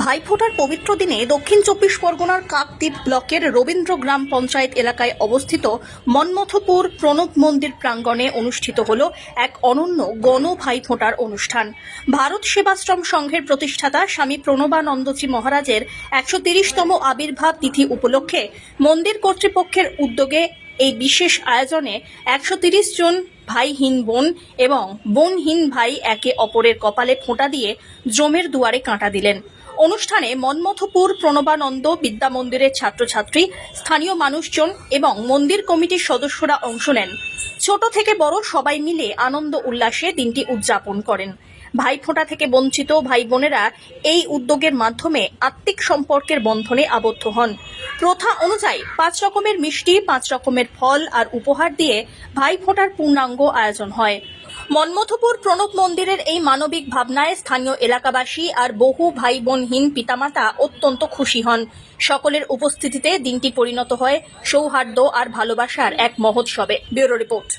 ভাইফোঁটার পবিত্র দিনে দক্ষিণ চব্বিশ পরগনার কাকদ্বীপ ব্লকের রবীন্দ্র গ্রাম পঞ্চায়েত এলাকায় অবস্থিত মন্মথপুর প্রণব মন্দির প্রাঙ্গণে অনুষ্ঠিত হল এক অনন্য গণ ভাইফোঁটার অনুষ্ঠান। ভারত সেবাশ্রম সংঘের প্রতিষ্ঠাতা স্বামী প্রণবানন্দজি মহারাজের একশো তিরিশতম আবির্ভাব তিথি উপলক্ষে মন্দির কর্তৃপক্ষের উদ্যোগে এই বিশেষ আয়োজনে একশো তিরিশ জন ভাইহীন বোন এবং বোনহীন ভাই একে অপরের কপালে ফোঁটা দিয়ে জমের দুয়ারে কাঁটা দিলেন। অনুষ্ঠানে মন্মথপুর প্রণবানন্দ বিদ্যা মন্দিরের ছাত্রছাত্রী, স্থানীয় মানুষজন এবং মন্দির কমিটির সদস্যরা অংশ নেন। ছোট থেকে বড় সবাই মিলে আনন্দ উল্লাসে দিনটি উদযাপন করেন। ভাইফোঁটা থেকে বঞ্চিত ভাই বোনেরা এই উদ্যোগের মাধ্যমে আত্মিক সম্পর্কের বন্ধনে আবদ্ধ হন। প্রথা অনুযায়ী পাঁচ রকমের মিষ্টি, পাঁচ রকমের ফল আর উপহার দিয়ে ভাইফোঁটার পূর্ণাঙ্গ আয়োজন হয়। মন্মথপুর প্রণব মন্দিরের এই মানবিক ভাবনায় স্থানীয় এলাকাবাসী আর বহু ভাই বোনহীন পিতামাতা অত্যন্ত খুশি হন। সকলের উপস্থিতিতে দিনটি পরিণত হয় সৌহার্দ্য আর ভালোবাসার এক মহোৎসবে। Bureau report.